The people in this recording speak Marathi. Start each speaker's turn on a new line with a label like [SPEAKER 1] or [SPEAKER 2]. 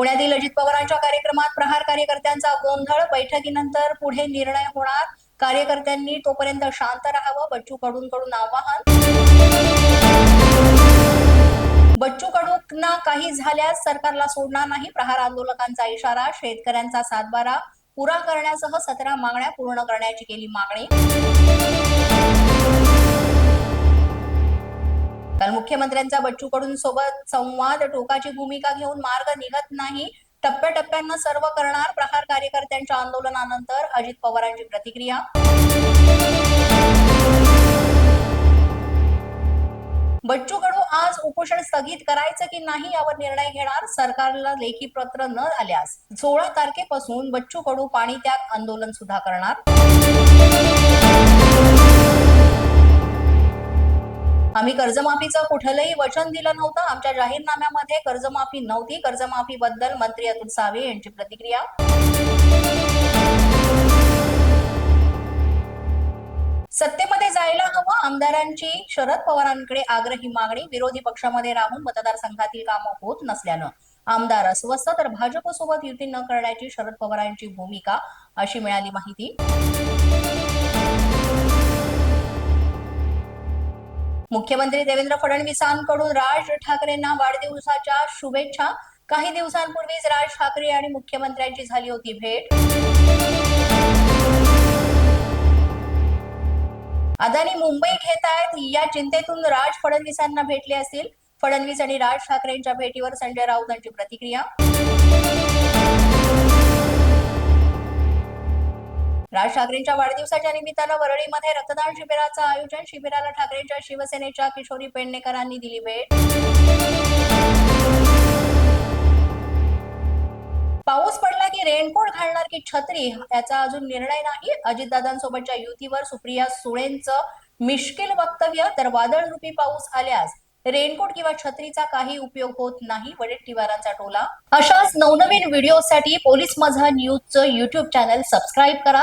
[SPEAKER 1] पुण्यातील अजित पवारांच्या कार्यक्रमात प्रहार कार्यकर्त्यांचा गोंधळ. बैठकीनंतर पुढे निर्णय होणार. कार्यकर्त्यांनी तोपर्यंत शांत राहावं. बच्चू कडूंकडून आवाहन. बच्चू कडूंना काही झाल्यास सरकारला सोडणार नाही. प्रहार आंदोलकांचा इशारा. शेतकऱ्यांचा सातबारा पुरा करण्यासह सतरा मागण्या पूर्ण करण्याची केली मागणी. काल मुख्यमंत्र्यांचा बच्चू कडून सोबत संवाद टोकाची भूमिका घेऊन मार्ग निघत नाही. टप्प्याटप्प्यानं सर्व करणार प्रहार कार्यकर्त्यांच्या आंदोलनानंतर अजित पवारांची प्रतिक्रिया. बच्चू कडू आज उपोषण स्थगित करायचं की नाही यावर निर्णय घेणार सरकारला लेखी पत्र न आल्यास. सोळा तारखेपासून बच्चू कडू पाणी त्याग आंदोलन सुद्धा करणार. आम्ही कर्जमाफीचं कुठलंही वचन दिलं नव्हतं. आमच्या जाहीरनाम्यामध्ये कर्जमाफी नव्हती. कर्जमाफीबद्दल मंत्री अतुल सावे यांची प्रतिक्रिया. सत्तेमध्ये जायला हवं. आमदारांची शरद पवारांकडे आग्रही मागणी. विरोधी पक्षामध्ये राहून मतदारसंघातील कामं होत नसल्यानं. आमदार अस्वस्थ तर भाजपसोबत युती न करण्याची शरद पवारांची भूमिका अशी मिळाली माहिती. मुख्यमंत्री देवेंद्र फडणवीसांकडून राज ठाकरेंना वाढदिवसाच्या शुभेच्छा. काही दिवसांपूर्वीच राज ठाकरे आणि मुख्यमंत्र्यांची झाली होती भेट. अदानी मुंबई घेत आहेत. या चिंतेतून राज फडणवीसांना भेटले असतील. फडणवीस आणि राज ठाकरेंच्या भेटीवर संजय राऊतांची प्रतिक्रिया. राज ठाकरेंच्या वाढदिवसाच्या निमित्तानं वरळीमध्ये रक्तदान शिबिराचं आयोजन. शिबिराला ठाकरेंच्या शिवसेनेच्या किशोरी पेडणेकरांनी दिली भेट. पाऊस पडला की रेनकोट घालणार की छत्री? याचा अजून निर्णय नाही. अजितदादांसोबतच्या युतीवर सुप्रिया सुळेंचं मिश्किल वक्तव्य तर वादळरूपी पाऊस आल्यास रेनकोट किंवा छत्रीचा काही उपयोग होत नाही वडेट्टीवारांचा टोला. अशाच नवनवीन व्हिडिओसाठी पोलीस माझा न्यूजचं युट्यूब चॅनल सबस्क्राईब करा.